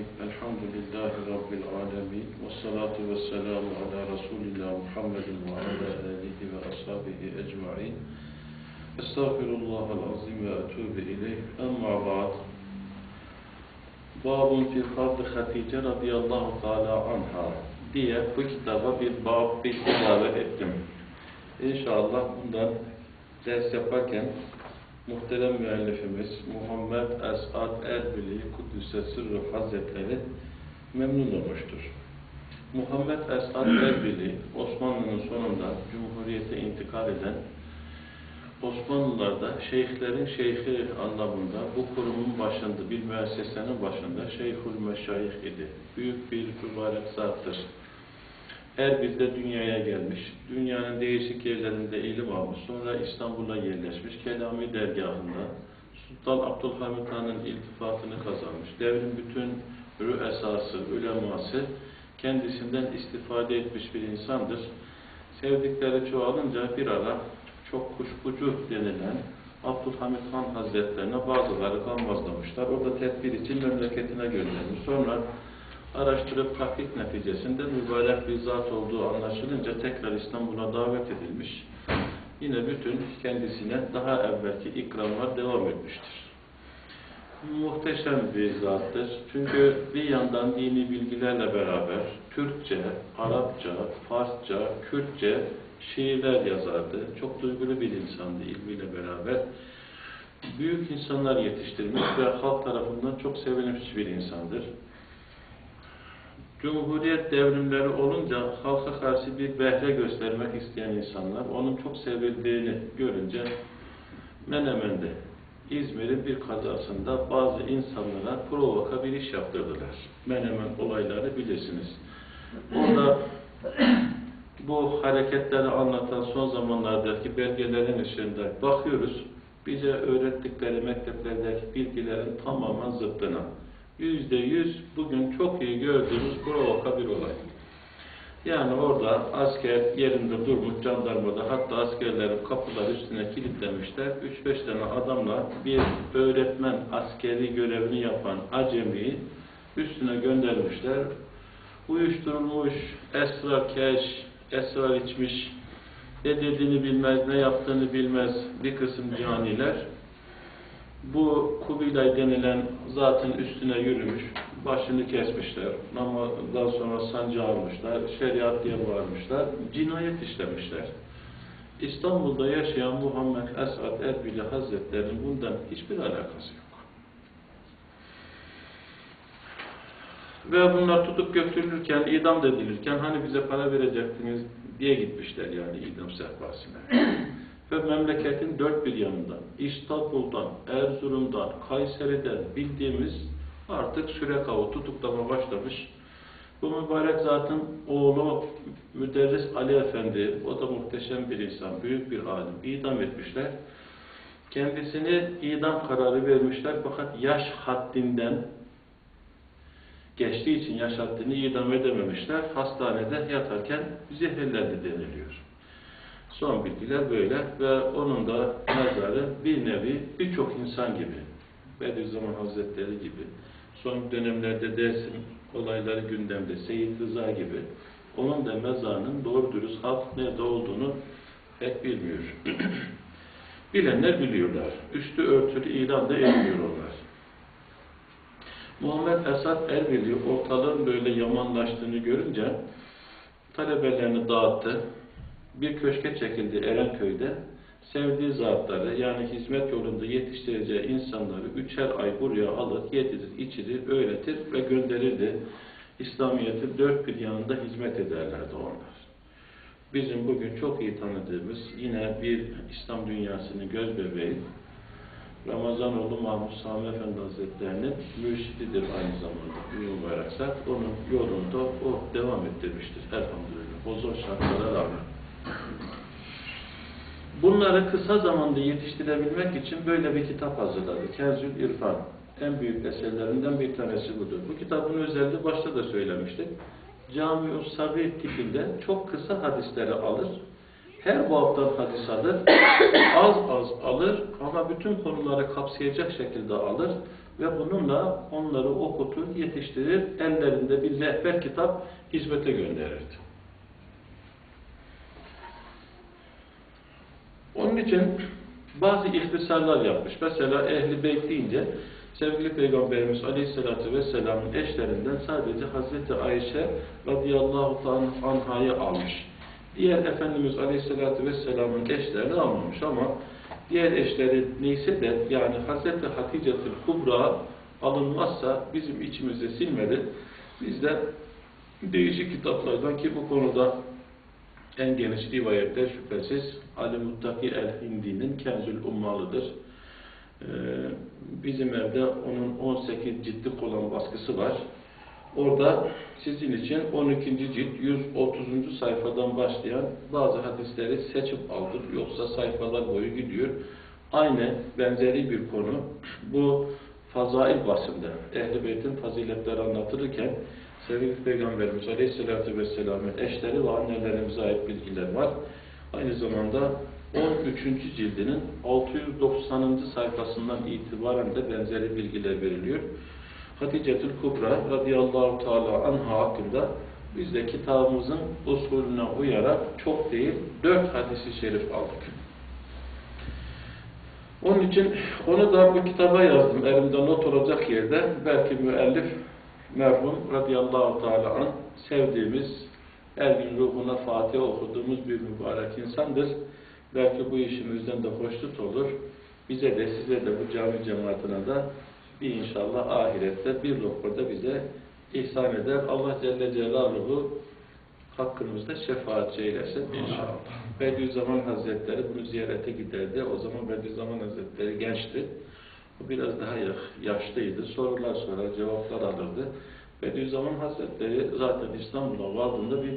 Bismillahirrahmanirrahim. Elhamdülillahi Rabbil alemin. Vessalatu vesselamu ala Resulillah Muhammedin ve ala alihi ve ashabihi ecma'in. Estağfirullahal azim ve etubu ileyh. Amma ba'd. Babun fil fadl Hatice radıyallahu teala anha diye bu kitaba bir bab, bir ilave ettim. İnşallah bundan ders yaparken muhterem müellifimiz Muhammed Esad Erbili Kudüs'e Sırrı Hazretleri memnun olmuştur. Muhammed Esad Erbili Osmanlı'nın sonunda Cumhuriyete intikal eden Osmanlılarda şeyhlerin şeyhi anlamında bu kurumun başında, bir müessesenin başında Şeyhül Meşayih idi. Büyük bir mübarek zattır. Erbil'de dünyaya gelmiş, dünyanın değişik yerlerinde ilim almış, sonra İstanbul'a yerleşmiş, Kelami dergahında Sultan Abdülhamit Han'ın iltifatını kazanmış. Devrin bütün rüesası, uleması kendisinden istifade etmiş bir insandır. Sevdikleri çoğalınca bir ara çok kuşkucu denilen Abdülhamit Han Hazretlerine bazıları gammazlamışlar. O da tedbir için memleketine göndermiş. Sonra araştırıp tahkik neticesinde mübarek bir zat olduğu anlaşılınca tekrar İstanbul'a davet edilmiş. Yine bütün kendisine daha evvelki ikramlar devam etmiştir. Muhteşem bir zattır. Çünkü bir yandan dini bilgilerle beraber Türkçe, Arapça, Farsça, Kürtçe şiirler yazardı. Çok duygulu bir insandı ilmiyle beraber. Büyük insanlar yetiştirmiş ve halk tarafından çok sevilmiş bir insandır. Cumhuriyet devrimleri olunca halka karşı bir behre göstermek isteyen insanlar onun çok sevildiğini görünce Menemen'de İzmir'in bir kazasında bazı insanlara provoka bir iş yaptırdılar. Menemen olayları bilirsiniz. Orada bu hareketleri anlatan son zamanlardaki belgelerin ışığında bakıyoruz. Bize öğrettikleri mekteplerdeki bilgilerin tamamen zıttına. Yüzde yüz bugün çok iyi gördüğümüz provoka bir olay. Yani orada asker yerinde durmuş jandarmada hatta askerlerin kapılar üstüne kilitlemişler. 3-5 tane adamla bir öğretmen askeri görevini yapan acemiyi üstüne göndermişler. Uyuşturulmuş, esrar keş, esrar içmiş, ne dediğini bilmez, ne yaptığını bilmez bir kısım caniler bu Kubilay denilen zatın üstüne yürümüş, başını kesmişler, namazdan sonra sancı almışlar, şeriat diye bağırmışlar, cinayet işlemişler. İstanbul'da yaşayan Muhammed Esad Erbili Hazretleri'nin bundan hiçbir alakası yok. Ve bunlar tutup götürülürken, idam edilirken hani bize para verecektiniz diye gitmişler yani idam sehpasına. Ve memleketin dört bir yanından, İstanbul'dan, Erzurum'dan, Kayseri'den bildiğimiz artık sürek avı tutuklama başlamış. Bu mübarek zatın oğlu müderris Ali Efendi, o da muhteşem bir insan, büyük bir alim, idam etmişler. Kendisini idam kararı vermişler fakat yaş haddinden geçtiği için yaş haddini idam edememişler. Hastanede yatarken zehirlendi deniliyor. Son bilgiler böyle ve onun da mezarı bir nevi birçok insan gibi, Bediüzzaman Hazretleri gibi, son dönemlerde Dersim olayları gündemde, Seyyid Rıza gibi, onun da mezarının doğru dürüst halk nerede olduğunu pek bilmiyor. Bilenler biliyorlar. Üstü örtülü ilan da etmiyor. Muhammed Esad Erbili ortalığın böyle yamanlaştığını görünce talebelerini dağıttı bir köşke çekildi Erenköy'de. Sevdiği zatları yani hizmet yolunda yetiştireceği insanları üçer ay buraya alır, yedirir, içirir, öğretir ve gönderirdi. İslamiyet'in dört bir yanında hizmet ederlerdi onlar. Bizim bugün çok iyi tanıdığımız yine bir İslam dünyasının göz bebeği Ramazanoğlu Mahmud Sami Efendi Hazretleri'nin mürşididir aynı zamanda. Mübarek. Onun yolunda o devam ettirmiştir elhamdülillah. O zor şartlara rağmen. Bunları kısa zamanda yetiştirebilmek için böyle bir kitap hazırladı. Kenzül İrfan. En büyük eserlerinden bir tanesi budur. Bu kitabın özelliği başta da söylemiştik. Cami-ül Sabir tipinde çok kısa hadisleri alır. Her babdan hadis alır. Az az alır ama bütün konuları kapsayacak şekilde alır ve bununla onları okutur, yetiştirir, ellerinde bir rehber kitap hizmete gönderirdi. Onun için bazı ihtisarlar yapmış. Mesela Ehli Beyt deyince sevgili Peygamberimiz Aleyhisselatü Vesselam'ın eşlerinden sadece Hazreti Ayşe radıyallahu anhayı almış. Diğer Efendimiz Aleyhisselatü Vesselam'ın eşlerini almamış ama diğer eşleri neyse de yani Hazreti Hatice'tül Kubra alınmazsa bizim içimizde silmedi. Biz de değişik kitaplardan ki bu konuda en geniş rivayetler şüphesiz Ali Muttaki el-Hindi'nin Kenzül Ummalı'dır. Ee, bizim evde onun 18 ciltlik olan baskısı var. Orada sizin için 12. cilt 130. sayfadan başlayan bazı hadisleri seçip aldık. Yoksa sayfalar boyu gidiyor. Aynı benzeri bir konu. Bu fazail basında Ehl-i Beyt'in faziletleri anlatılırken sevgili Peygamberimiz Aleyhisselatü Vesselam'ın eşleri ve annelerimize ait bilgiler var. Aynı zamanda 13. cildinin 690. sayfasından itibaren de benzeri bilgiler veriliyor. Hatice'tül Kubra radıyallahu teala anha hakkında biz de kitabımızın usulüne uyarak çok değil dört hadisi şerif aldık. Onun için onu da bu kitaba yazdım. Elimde not olacak yerde. Belki müellif merhum radıyallahu teala an sevdiğimiz her gün ruhuna Fatiha okuduğumuz bir mübarek insandır. Belki bu işimizden de hoşnut olur. Bize de size de bu cami cemaatine de bir inşallah ahirette bir lokmada bize ihsan eder. Allah Celle Celaluhu hakkımızda şefaatçi eylesin inşallah. Bediüzzaman Hazretleri bunu ziyarete giderdi. O zaman Bediüzzaman Hazretleri gençti. O biraz daha yaşlıydı. Sorular sorar, cevaplar alırdı. Bediüzzaman Hazretleri zaten İstanbul'a vardığında bir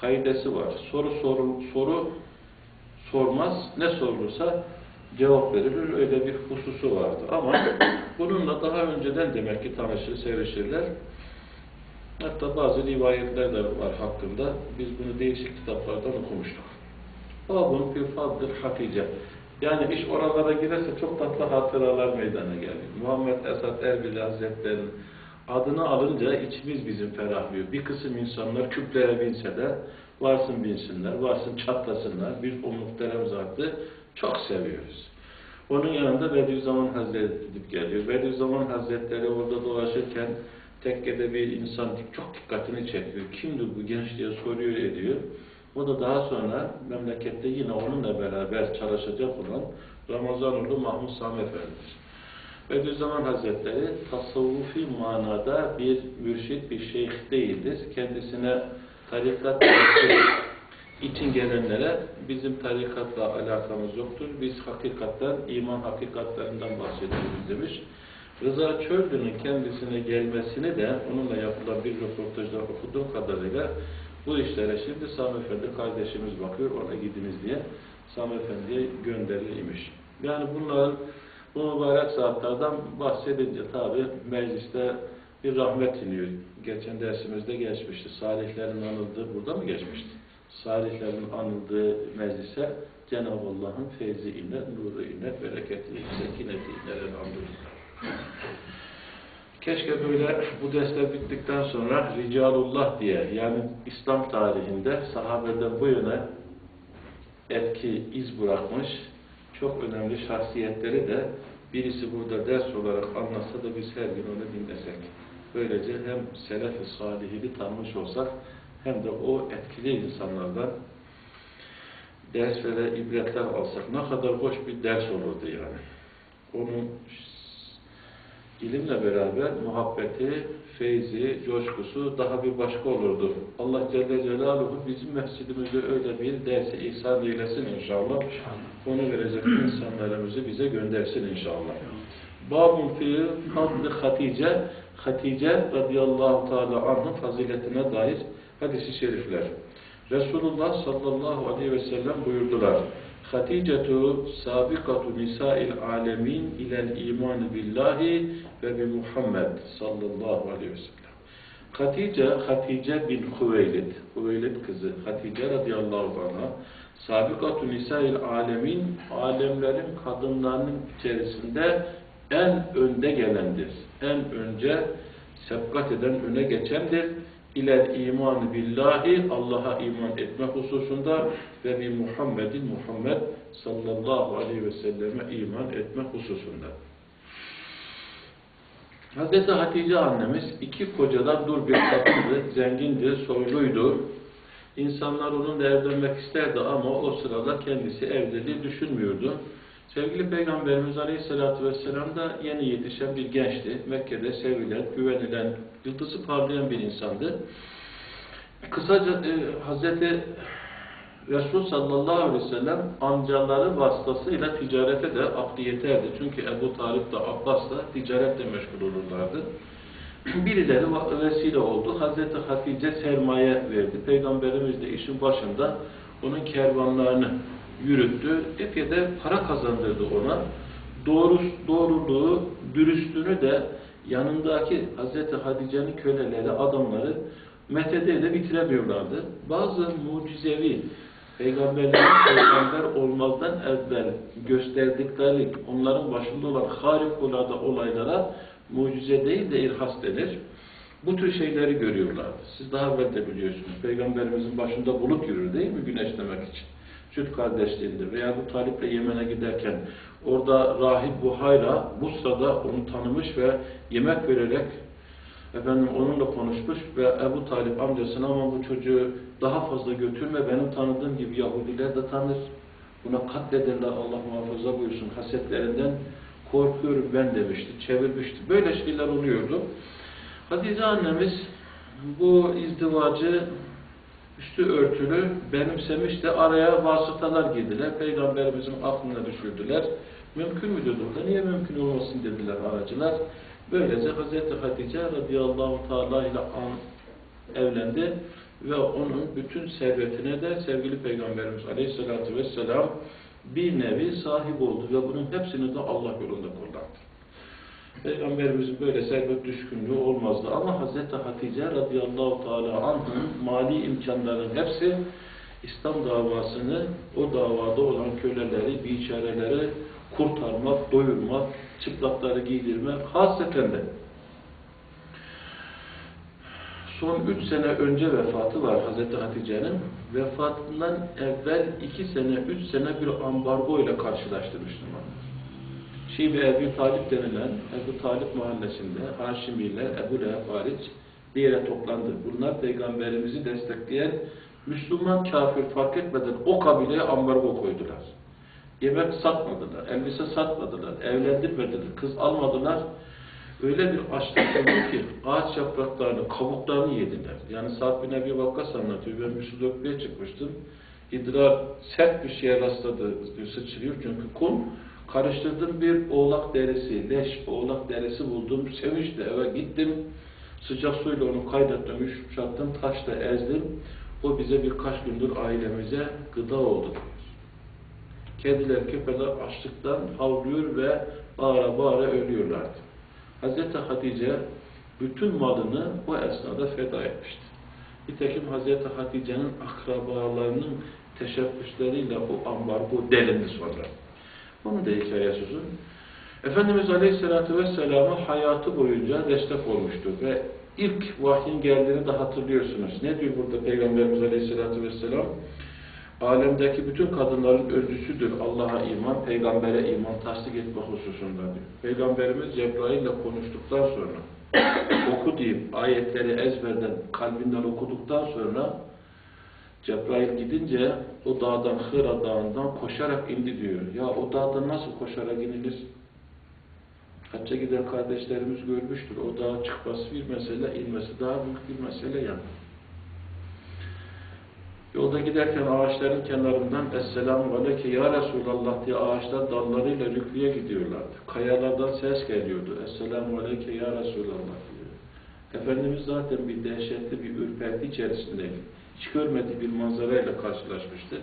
kaidesi var. Soru soru, soru sormaz, ne sorulursa cevap verilir. Öyle bir hususu vardı. Ama bununla daha önceden demek ki tanışır, sevişirler. Hatta bazı rivayetler de var hakkında. Biz bunu değişik kitaplardan okumuştuk. Babun fi faddır Hatice. Yani iş oralara girerse çok tatlı hatıralar meydana geldi. Muhammed Esad Erbil Hazretleri'nin adını alınca içimiz bizim ferahlıyor. Bir kısım insanlar küplere binse de varsın binsinler, varsın çatlasınlar. Bir o muhterem zatı çok seviyoruz. Onun yanında Bediüzzaman Hazretleri gidip geliyor. Bediüzzaman Hazretleri orada dolaşırken tekkede bir insan çok dikkatini çekiyor. Kimdir bu genç diye soruyor ediyor. O da daha sonra memlekette yine onunla beraber çalışacak olan Ramazanulu Mahmud Sami Efendi'dir. Bediüzzaman Hazretleri tasavvufi manada bir mürşit, bir şeyh değildir. Kendisine tarikat için gelenlere bizim tarikatla alakamız yoktur. Biz hakikatten, iman hakikatlerinden bahsediyoruz demiş. Rıza Çöldü'nün kendisine gelmesini de onunla yapılan bir röportajda okuduğum kadarıyla bu işlere şimdi Sami Efendi kardeşimiz bakıyor, ona gidiniz diye Sami Efendi'ye gönderilmiş. Yani bunların bu mübarek saatlerden bahsedince tabi mecliste bir rahmet iniyor. Geçen dersimizde geçmişti. Salihlerin anıldığı burada mı geçmişti? Salihlerin anıldığı meclise Cenab-ı Allah'ın feyzi iner, nuru iner, bereketi iner, sekineti iner elhamdülillah. Keşke böyle bu dersler bittikten sonra Ricalullah diye yani İslam tarihinde sahabeden bu yöne etki, iz bırakmış çok önemli şahsiyetleri de birisi burada ders olarak anlatsa da biz her gün onu dinlesek. Böylece hem selef-i salihini tanımış olsak hem de o etkili insanlardan ders ve ibretler alsak ne kadar hoş bir ders olurdu yani. Onun ilimle beraber muhabbeti, feyzi, coşkusu daha bir başka olurdu. Allah Celle Celaluhu bizim mescidimizde öyle bir dersi ihsan eylesin inşallah. Onu verecek insanlarımızı bize göndersin inşallah. Babun fi fadlı Hatice, Hatice radıyallahu teala anh'ın faziletine dair hadisi şerifler. Resulullah sallallahu aleyhi ve sellem buyurdular. Haticetu sabikatu nisa'il alemin ilel iman billahi ve bi Muhammed sallallahu aleyhi ve sellem. Hatice, Hatice bin Hüveylid, Hüveylid kızı Hatice radıyallahu anh'a sabikatu nisa'il alemin alemlerin kadınlarının içerisinde en önde gelendir. En önce sebkat eden öne geçendir. İler iman billahi Allah'a iman etme hususunda ve bir Muhammedin Muhammed sallallahu aleyhi ve selleme iman etme hususunda. Hazreti Hatice annemiz iki kocadan dur bir kadındı, zengindi, soyluydu. İnsanlar onunla evlenmek isterdi ama o sırada kendisi evliliği düşünmüyordu. Sevgili Peygamberimiz Aleyhisselatü Vesselam da yeni yetişen bir gençti. Mekke'de sevilen, güvenilen, yıldızı parlayan bir insandı. Kısaca e, Hazreti Resul sallallahu aleyhi ve sellem amcaları vasıtasıyla ticarete de aklı yeterdi. Çünkü Ebu Talip de Abbas da ticaretle meşgul olurlardı. Birileri vesile oldu. Hazreti Hatice sermaye verdi. Peygamberimiz de işin başında onun kervanlarını yürüttü. Epey de para kazandırdı ona. Doğru, doğruluğu, dürüstlüğünü de yanındaki Hazreti Hatice'nin köleleri, adamları methede de bitiremiyorlardı. Bazı mucizevi peygamberlerin peygamber olmazdan evvel gösterdikleri onların başında olan harikulade olaylara mucize değil de irhas denir. Bu tür şeyleri görüyorlardı. Siz daha evvel de biliyorsunuz. Peygamberimizin başında bulut yürür değil mi güneşlemek için? Süt kardeşliğinde veya bu Talip'le Yemen'e giderken orada rahip Buhayra Busra'da onu tanımış ve yemek vererek efendim onunla konuşmuş ve Ebu Talip amcasına ama bu çocuğu daha fazla götürme benim tanıdığım gibi Yahudiler de tanır. Buna katlederler Allah muhafaza buyursun hasetlerinden korkuyorum ben demişti, çevirmişti. Böyle şeyler oluyordu. Hatice annemiz bu izdivacı üstü örtülü benimsemişti. Araya vasıtalar girdiler. Peygamberimizin aklına düşürdüler. Mümkün müdür burada? Niye mümkün olmasın dediler aracılar. Böylece Hz. Hatice radıyallahu teala ile an evlendi ve onun bütün servetine de sevgili Peygamberimiz aleyhissalatü vesselam bir nevi sahip oldu ve bunun hepsini de Allah yolunda kullandı. Peygamberimizin böyle servet düşkünlüğü olmazdı ama Hz. Hatice radıyallahu teala anh'ın mali imkanlarının hepsi İslam davasını, o davada olan köleleri, biçareleri kurtarmak, doyurmak, çıplakları giydirmek, hasreten de son üç sene önce vefatı var Hazreti Hatice'nin. Vefatından evvel iki sene, üç sene bir ambargo ile karşılaştı Müslümanlar. Şibe Ebu Talip denilen Ebu Talip mahallesinde Haşimiler, Ebu Leheb hariç bir yere toplandı. Bunlar peygamberimizi destekleyen Müslüman kafir fark etmeden o kabileye ambargo koydular. Yemek satmadılar, elbise satmadılar, evlendirmediler, kız almadılar. Öyle bir açlık oldu ki ağaç yapraklarını, kabuklarını yediler. Yani Sa'd bin Ebi Vakkas anlatıyor. Ben Müslüdökbe'ye çıkmıştım. İdrar sert bir şeye rastladı, sıçrıyor çünkü kum. Karıştırdım bir oğlak derisi, leş oğlak derisi buldum. Sevinçle eve gittim. Sıcak suyla onu kaynattım, yumuşattım, taşla ezdim. O bize birkaç gündür ailemize gıda oldu. Kediler, köpekler açlıktan havlıyor ve bağıra bağıra ölüyorlardı. Hz. Hatice bütün malını o esnada feda etmişti. Nitekim Hz. Hatice'nin akrabalarının teşebbüsleriyle o ambargo delindi sonra. Onun da hikayesi uzun. Efendimiz Aleyhisselatü Vesselam'a hayatı boyunca destek olmuştur ve ilk vahyin geldiğini de hatırlıyorsunuz. Ne diyor burada Peygamberimiz Aleyhisselatü Vesselam? Alemdeki bütün kadınların öncüsüdür Allah'a iman, peygambere iman tasdik etme hususunda diyor. Peygamberimiz Cebrail ile konuştuktan sonra oku deyip ayetleri ezberden kalbinden okuduktan sonra Cebrail gidince o dağdan Hıra dağından koşarak indi diyor. Ya o dağdan nasıl koşarak inilir? Hacca giden kardeşlerimiz görmüştür. O dağa çıkması bir mesele, inmesi daha büyük bir mesele yani. Yolda giderken ağaçların kenarından Esselamu Aleyke Ya Resulallah diye ağaçlar dallarıyla rüklüye gidiyorlardı. Kayalardan ses geliyordu. Esselamu Aleyke Ya Resulallah diyor. Efendimiz zaten bir dehşetli bir ürperti içerisindeydi. Hiç görmediği bir manzarayla karşılaşmıştı.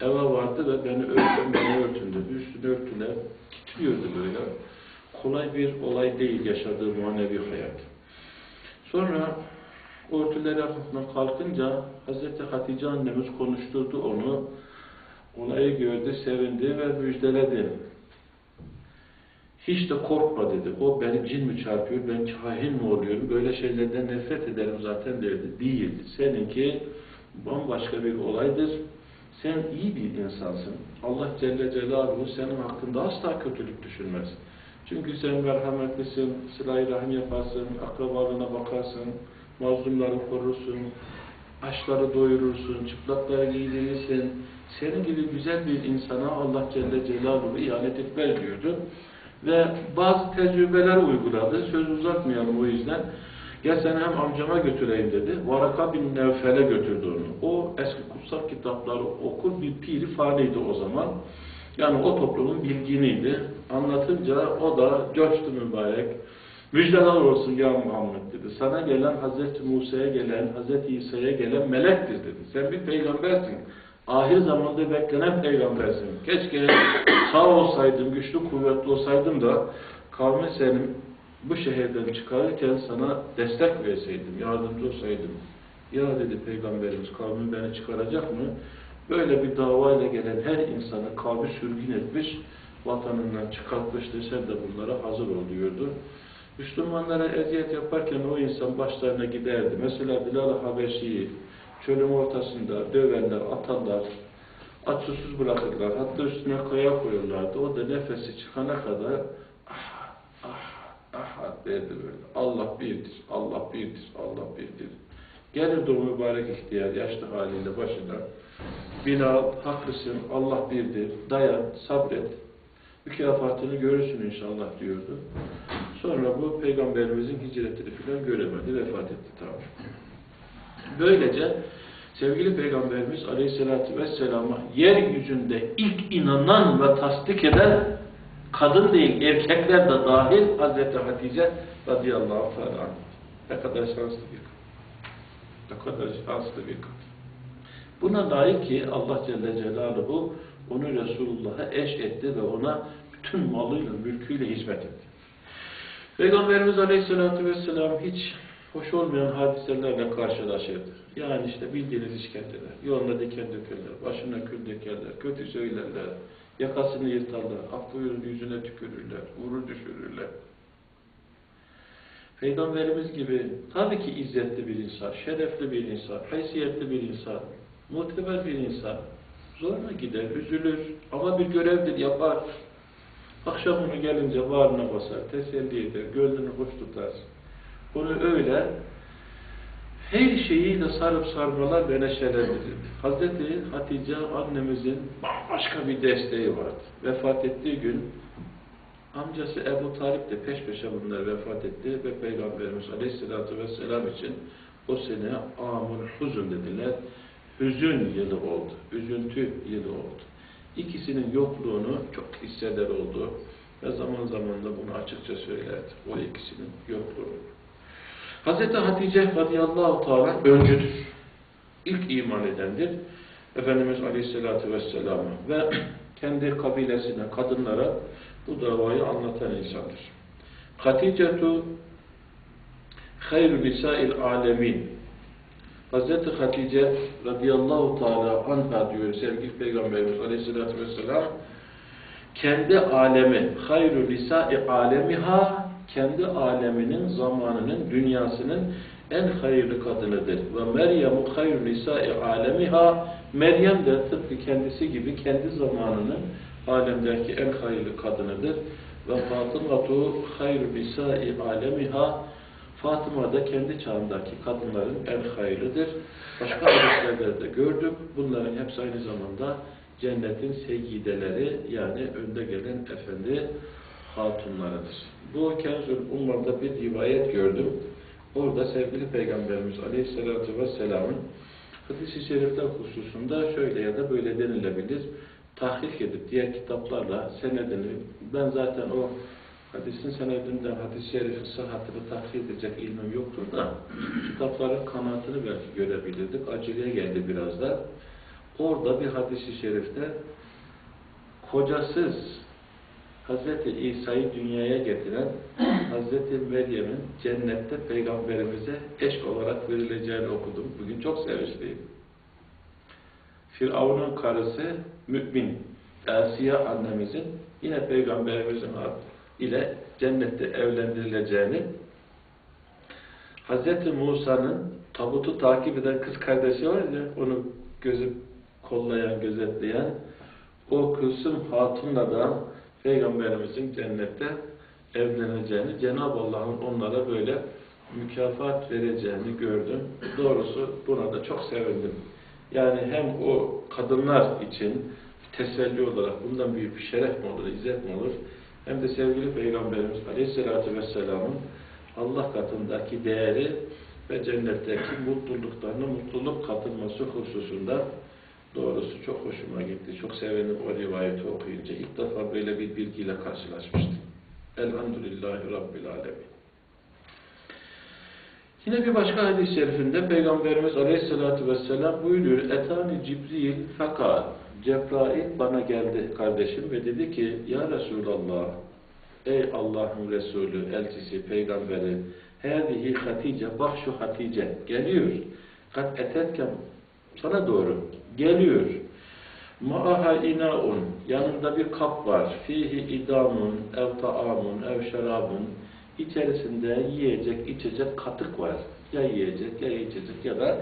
Eve vardı ve beni örtün, beni örtün. Üstünü örtüler. Titriyordu böyle. Kolay bir olay değil yaşadığı manevi hayat. Sonra örtüleri altından kalkınca Hz. Hatice annemiz konuşturdu onu. Olayı gördü, sevindi ve müjdeledi. Hiç de korkma dedi. O benim cin mi çarpıyor, ben kahin mi oluyorum, böyle şeylerden nefret ederim zaten dedi. Değil. Seninki bambaşka bir olaydır. Sen iyi bir insansın. Allah Celle Celaluhu senin hakkında asla kötülük düşünmez. Çünkü sen merhametlisin, silah-ı rahim yaparsın, akrabalığına bakarsın, mazlumları korursun, açları doyurursun, çıplakları giydirirsin. Senin gibi güzel bir insana Allah Celle Celaluhu ihanet etmez diyordu. Ve bazı tecrübeler uyguladı. Söz uzatmayalım o yüzden. Gel seni hem amcama götüreyim dedi. Varaka bin Nevfel'e götürdü onu. O eski kutsal kitapları okur bir piri faniydi o zaman. Yani o toplumun bilginiydi. Anlatınca o da coştu mübarek. Müjdeler olsun ya Muhammed dedi. Sana gelen Hazreti Musa'ya gelen, Hazreti İsa'ya gelen melektir dedi. Sen bir peygambersin. Ahir zamanda beklenen peygambersin. Keşke sağ olsaydım, güçlü kuvvetli olsaydım da kavmin senin bu şehirden çıkarırken sana destek verseydim, yardımcı olsaydım. Ya dedi Peygamberimiz kavmin beni çıkaracak mı? Böyle bir davayla gelen her insanı kavmi sürgün etmiş, vatanından çıkartmıştı. Sen de bunlara hazır ol diyordu. Müslümanlara eziyet yaparken o insan başlarına giderdi. Mesela Bilal-i Habeşi'yi çölün ortasında döverler, atarlar, aç susuz bırakırlar. Hatta üstüne kaya koyarlardı. O da nefesi çıkana kadar ah, ah, ah derdi böyle. Allah birdir, Allah birdir, Allah birdir. Gelirdi o mübarek ihtiyar yaşlı haliyle başına. Bilal haklısın, Allah birdir, dayan, sabret. Mükafatını görürsün inşallah diyordu. Sonra bu peygamberimizin hicretini filan göremedi, vefat etti tabi. Böylece sevgili peygamberimiz aleyhissalatü vesselama yeryüzünde ilk inanan ve tasdik eden kadın değil erkekler de dahil Hazreti Hatice radıyallahu teala ne kadar şanslı bir kadın. Ne kadar şanslı bir kadın. Buna dair ki Allah Celle Celaluhu onu Resulullah'a eş etti ve ona bütün malıyla, mülküyle hizmet etti. Peygamberimiz Aleyhisselatü Vesselam hiç hoş olmayan hadiselerle karşılaşırdı. Yani işte bildiğiniz işkenceler, yoluna diken dökerler, başına kül dökerler, kötü söylerler, yakasını yırtarlar, buyurun yüzüne tükürürler, vurur düşürürler. Peygamberimiz gibi tabii ki izzetli bir insan, şerefli bir insan, haysiyetli bir insan, muteber bir insan, zoruna gider, üzülür ama bir görevdir, yapar. Akşamını gelince bağrına basar, teselli eder, gönlünü hoş tutar. Bunu öyle her şeyiyle sarıp sarmalar ve neşelendirirdi. Hazreti Hatice annemizin bambaşka bir desteği vardı. Vefat ettiği gün amcası Ebu Talip de peş peşe bunlar vefat etti ve Peygamberimiz Aleyhisselatü Vesselam için o sene amul huzun dediler. Hüzün yılı oldu. Üzüntü yılı oldu. İkisinin yokluğunu çok hisseder oldu. Ve zaman zaman da bunu açıkça söylerdi. O ikisinin yokluğunu. Hz. Hatice radıyallahu teala öncüdür. İlk iman edendir. Efendimiz Aleyhisselatü Vesselam'a ve kendi kabilesine, kadınlara bu davayı anlatan insandır. Haticetu hayru nisa'il alemin Hz. Hatice radıyallahu teala anha diyor sevgili Peygamberimiz Aleyhisselatü Vesselam kendi alemi hayru nisa'il alemiha kendi aleminin, zamanının, dünyasının en hayırlı kadınıdır. Ve Meryem'u hayru nisai alemiha Meryem de tıpkı kendisi gibi kendi zamanının alemdeki en hayırlı kadınıdır. Ve Fatımatu hayru nisai alemiha Fatıma da kendi çağındaki kadınların en hayırlıdır. Başka hadislerde de gördük. Bunların hepsi aynı zamanda cennetin seyyideleri yani önde gelen efendi hatunlarıdır. Bu Kenzül Ummar'da bir rivayet gördüm. Orada sevgili Peygamberimiz Aleyhisselatü Vesselam'ın hadis-i şerifler hususunda şöyle ya da böyle denilebilir. Tahkik edip diğer kitaplarla senedini, ben zaten o hadisin senedinden hadis-i şerifin sıhhatini tahkik edecek ilmim yoktur da kitapların kanaatını belki görebilirdik. Aceleye geldi biraz da. Orada bir hadis-i şerifte kocasız Hz. İsa'yı dünyaya getiren Hz. Meryem'in cennette peygamberimize eş olarak verileceğini okudum. Bugün çok sevinçliyim. Firavun'un karısı mümin Asiye annemizin yine peygamberimizin ile cennette evlendirileceğini Hz. Musa'nın tabutu takip eden kız kardeşi var ya, onu gözü kollayan, gözetleyen, o Külsüm Hatun'la da Peygamberimizin cennette evleneceğini, Cenab-ı Allah'ın onlara böyle mükafat vereceğini gördüm. Doğrusu buna da çok sevindim. Yani hem o kadınlar için teselli olarak bundan büyük bir şeref mi olur, izzet mi olur? Hem de sevgili Peygamberimiz Aleyhisselatü Vesselam'ın Allah katındaki değeri ve cennetteki mutluluklarına mutluluk katılması hususunda doğrusu çok hoşuma gitti. Çok sevindim o rivayeti okuyunca. İlk defa böyle bir bilgiyle karşılaşmıştım. Elhamdülillahi Rabbil Alemin. Yine bir başka hadis-i şerifinde Peygamberimiz Aleyhisselatü Vesselam buyuruyor. Etani Cibril fakat Cebrail bana geldi kardeşim ve dedi ki Ya Resulallah Ey Allah'ın Resulü, elçisi, peygamberi Hâzihi Hatice, bak şu Hatice geliyor. Kat etetken sana doğru geliyor. Ma'aha inaun, yanında bir kap var. Fihi idamun, ev taamun, ev şarabun. İçerisinde yiyecek, içecek katık var. Ya yiyecek, ya içecek ya da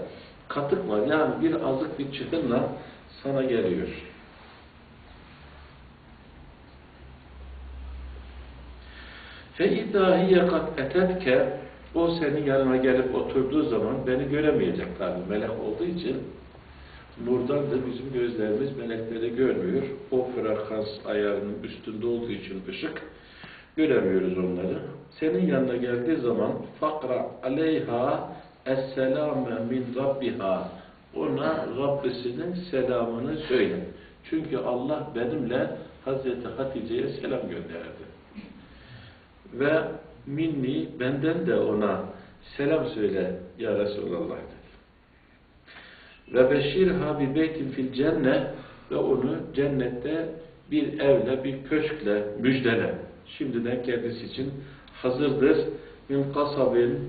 katık var. Yani bir azık bir çıkınla sana geliyor. Fe idahiye kat etetke o senin yanına gelip oturduğu zaman beni göremeyecek tabi melek olduğu için nurdan da bizim gözlerimiz melekleri görmüyor. O frekans ayarının üstünde olduğu için ışık göremiyoruz onları. Senin yanına geldiği zaman fakra aleyha esselame min rabbiha ona Rabbisinin selamını söyle. Çünkü Allah benimle Hazreti Hatice'ye selam gönderdi. Ve minni benden de ona selam söyle ya Resulallah dedi. Ve beşirha bi beytin fil cennet ve onu cennette bir evle, bir köşkle müjdele. Şimdiden kendisi için hazırdır. Min kasabin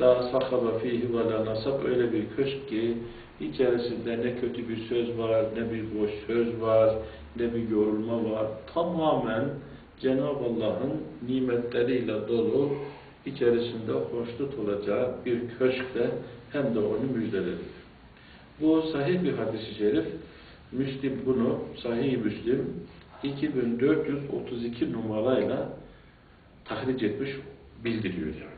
la sahaba fihi ve la nasab öyle bir köşk ki içerisinde ne kötü bir söz var, ne bir boş söz var, ne bir yorulma var. Tamamen Cenab-ı Allah'ın nimetleriyle dolu, içerisinde hoşnut olacağı bir köşkle hem de onu müjdeledir. Bu sahih bir hadis-i şerif. Müslim bunu, sahih Müslim 2432 numarayla tahric etmiş, bildiriyor.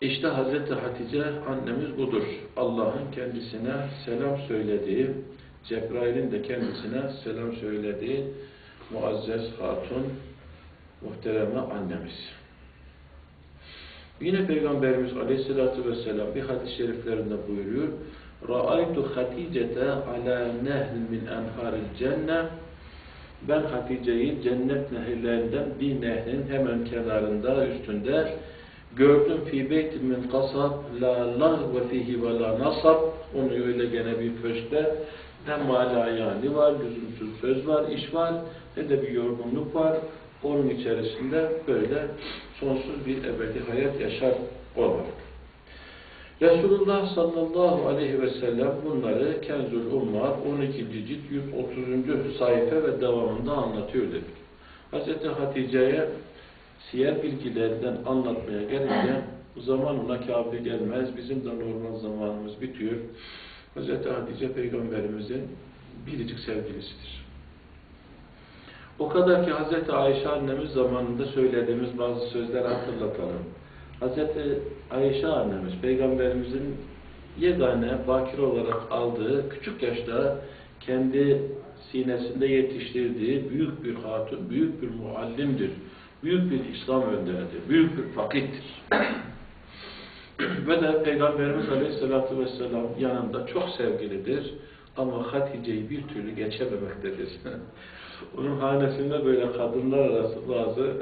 İşte Hazreti Hatice annemiz budur. Allah'ın kendisine selam söylediği, Cebrail'in de kendisine selam söylediği Muazzez Hatun, muhtereme annemiz. Yine Peygamberimiz Aleyhisselatü Vesselam bir hadis-i şeriflerinde buyuruyor. Ra'aytu Haticete ala nehl min enharil cennet ben Hatice'yi cennet nehirlerinden bir nehrin hemen kenarında, üstünde gördüm fi beytin min kasab la lagve fihi ve la nasab onu öyle gene bir köşkte ne malayani var, lüzumsuz söz var, iş var ne de bir yorgunluk var. Onun içerisinde böyle sonsuz bir ebedi hayat yaşar olarak. Resulullah sallallahu aleyhi ve sellem bunları Kenzül Ummar 12. cilt 130. sayfa ve devamında anlatıyor dedik. Hz. Hatice'ye siyer bilgilerinden anlatmaya gelince zaman ona kafi gelmez. Bizim de normal zamanımız bitiyor. Hz. Hatice Peygamberimizin biricik sevgilisidir. O kadar ki Hz. Ayşe annemiz zamanında söylediğimiz bazı sözler hatırlatalım. Hz. Ayşe annemiz Peygamberimizin yegane bakir olarak aldığı küçük yaşta kendi sinesinde yetiştirdiği büyük bir hatun, büyük bir muallimdir. Büyük bir İslam önderidir. Büyük bir fakittir. Ve de Peygamberimiz Aleyhisselatü Vesselam yanında çok sevgilidir. Ama Hatice'yi bir türlü geçememektedir. Onun hanesinde böyle kadınlar arası bazı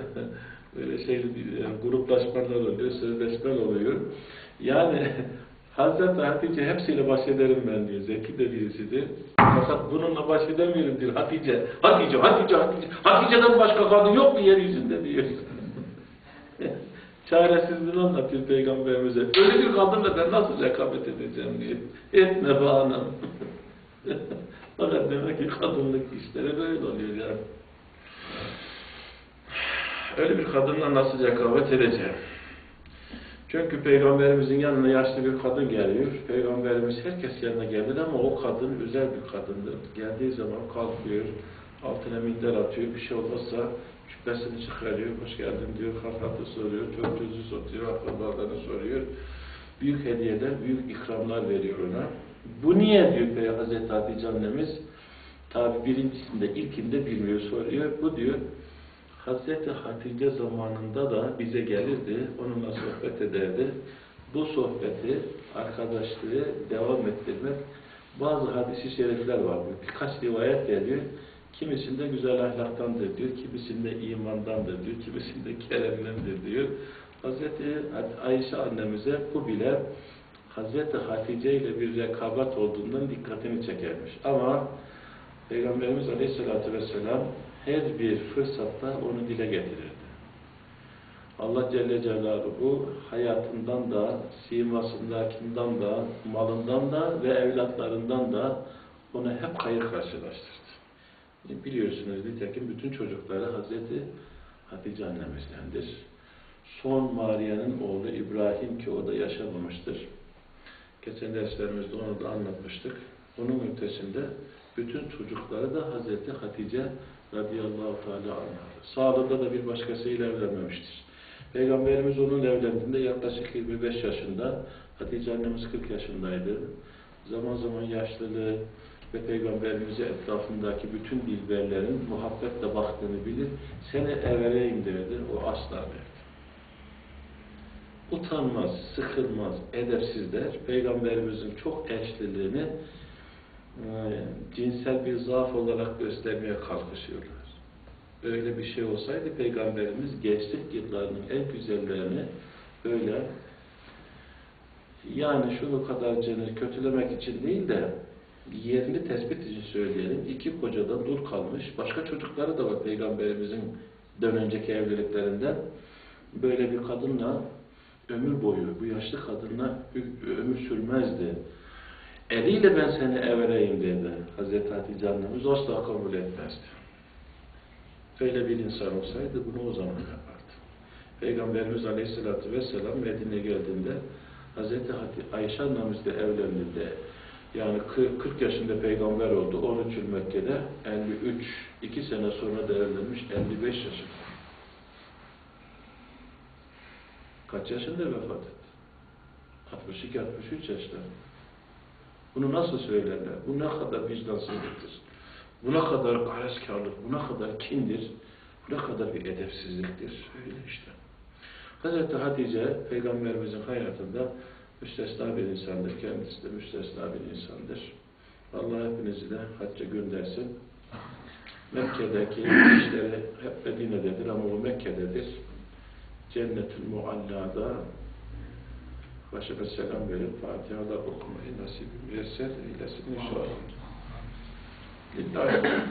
şey gruplaşmalar oluyor, sözleşmeler oluyor. Yani Hazreti Hatice hepsiyle baş ederim ben diyor. Zeki de birisidir. Fakat bununla baş edemiyorum diyor. Hatice, Hatice, Hatice, Hatice. Hatice'den başka kadın yok mu yeryüzünde diyor. Çaresizliğini anlatıyor Peygamberimize. Öyle bir kadınla ben nasıl rekabet edeceğim diyor. Etme be anam. Fakat demek ki kadınlık işleri böyle oluyor yani. Öyle bir kadınla nasıl rekabet edeceğim? Çünkü Peygamberimizin yanına yaşlı bir kadın geliyor. Peygamberimiz herkes yanına gelir ama o kadın özel bir kadındır. Geldiği zaman kalkıyor, altına minder atıyor, bir şey olmazsa cübbesini çıkarıyor, hoş geldin diyor, hafhatı soruyor, gözü soruyor, akrabalarını soruyor. Büyük hediyeler, büyük ikramlar veriyor ona. Bu niye diyor Peygamber Hazreti Hatice annemiz? Tabi birincisinde, ilkinde bilmiyor, soruyor. Bu diyor, Hazreti Hatice zamanında da bize gelirdi, onunla sohbet ederdi. Bu sohbeti, arkadaşlığı devam ettirmek, bazı hadisi şerifler var. Birkaç rivayet geliyor. Kimisinde güzel ahlaktandır diyor, kimisinde imandandır diyor, kimisinde keremdendir diyor. Hazreti Ayşe annemize bu bile Hazreti Hatice ile bir rekabet olduğundan dikkatini çekermiş. Ama Peygamberimiz Aleyhisselatü Vesselam her bir fırsatta onu dile getirirdi. Allah Celle Celaluhu hayatından da, simasındakinden da, malından da ve evlatlarından da onu hep hayır karşılaştırdı. Biliyorsunuz nitekim bütün çocukları Hazreti Hatice annemizdendir. Son Maria'nın oğlu İbrahim ki o da yaşamamıştır. Geçen derslerimizde onu da anlatmıştık. Onun ötesinde bütün çocukları da Hazreti Hatice radıyallahu teala anhadır. Sağlığında da bir başkasıyla evlenmemiştir. Peygamberimiz onun evlendiğinde yaklaşık 25 yaşında, Hatice annemiz 40 yaşındaydı. Zaman zaman yaşlılığı ve Peygamberimize etrafındaki bütün dilberlerin muhabbetle baktığını bilir. Seni evereyim derdi, o asla derdi. Utanmaz, sıkılmaz, edepsizler. Peygamberimizin çok eşliliğini cinsel bir zaaf olarak göstermeye kalkışıyorlar. Öyle bir şey olsaydı Peygamberimiz gençlik yıllarının en güzellerini böyle yani şunu kadar cennet kötülemek için değil de yerini tespit için söyleyelim. İki kocadan dul kalmış. Başka çocukları da var Peygamberimizin dön önceki evliliklerinden. Böyle bir kadınla ömür boyu bu yaşlı kadınla ömür sürmezdi. Eliyle ben seni evereyim dedi Hazreti Hatice annemiz. Asla kabul etmezdi. Böyle bir insan olsaydı bunu o zaman yapardı. Peygamberimiz Aleyhisselatü Vesselam Medine'ye geldiğinde Hazreti Ayşe annemizle evlendiğinde yani 40 yaşında peygamber oldu. 13 yıl Mekke'de 53, 2 sene sonra da evlenmiş 55 yaşında. Kaç yaşında vefat etti? 62-63 yaşında. Bunu nasıl söylerler? Bu ne kadar vicdansızlıktır. Bu ne kadar gareskarlık, bu ne kadar kindir, bu ne kadar bir edepsizliktir. Öyle işte. Hazreti Hatice, Peygamberimizin hayatında müstesna bir insandır. Kendisi de müstesna bir insandır. Allah hepinizi de hacca göndersin. Mekke'deki işleri hep Medine'dedir ama o Mekke'dedir. Cennet-ül Mualla'da başına selam verip Fatiha'da okumayı nasip müyesser eylesin inşallah. Lillahi